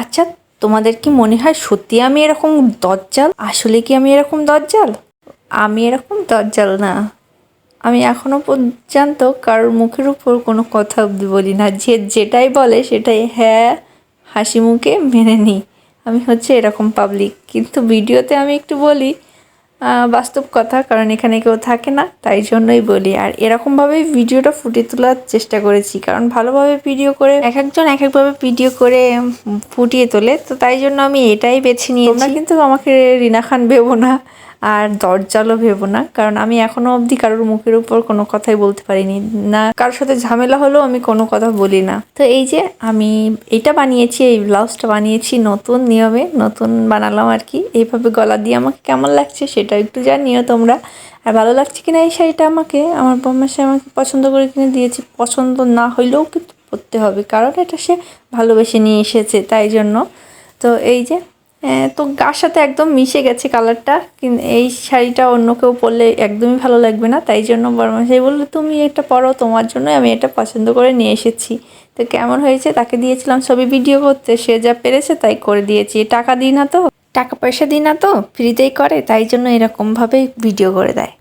আচ্ছা তোমাদের কি মনে হয় সত্যি আমি এরকম দজ্জাল? আসলে কি আমি এরকম দজ্জাল? আমি এরকম দজ্জাল না। আমি এখনও পর্যন্ত কারোর মুখের উপর কোনো কথা বলি না। যে যেটাই বলে সেটাই হ্যাঁ হাসি মুখে মেনে নিই। আমি হচ্ছে এরকম পাবলিক কিন্তু ভিডিওতে আমি একটু বলি বাস্তব কথা, কারণ এখানে কেউ থাকে না, তাই জন্যই বলি। আর এরকমভাবেই ভিডিওটা ফুটিয়ে তোলার চেষ্টা করেছি, কারণ ভালোভাবে ভিডিও করে, এক একজন এক একভাবে ভিডিও করে ফুটিয়ে তোলে, তো তাই জন্য আমি এটাই বেছে নিয়েছি। তোমরা কিন্তু আমাকে রিনা খান ভেবো না। আর দরজালও ভেবো না, কারণ আমি এখনও অবধি কারোর মুখের উপর কোনো কথাই বলতে পারিনি। না, কারোর সাথে ঝামেলা হলেও আমি কোনো কথা বলি না। তো এই যে আমি এটা বানিয়েছি, এই ব্লাউজটা বানিয়েছি নতুন নিয়মে, নতুন বানালাম আর কি। এইভাবে গলা দিয়ে আমাকে কেমন লাগছে সেটা একটু জানিও তোমরা। আর ভালো লাগছে কিনা এই শাড়িটা আমাকে, আমার বম্মাসে আমাকে পছন্দ করে কিনে দিয়েছে, পছন্দ না হইলেও কিন্তু পরতে হবে, কারণ এটা সে ভালোবেসে নিয়ে এসেছে, তাই জন্য। তো এই যে তো গার সাথে একদম মিশে গেছে কালারটা কিন্তু এই শাড়িটা অন্য কেউ পরলে একদমই ভালো লাগবে না, তাই জন্য বর্মাশাই বলল, তুমি এটা পরো, তোমার জন্য আমি এটা পছন্দ করে নিয়ে এসেছি। তো কেমন হয়েছে? তাকে দিয়েছিলাম ছবি ভিডিও করতে, সে যা পেরেছে তাই করে দিয়েছি। টাকা দিই না তো? টাকা পয়সা দিই না তো? ফ্রিতেই করে, তাই জন্য এরকমভাবেই ভিডিও করে দেয়।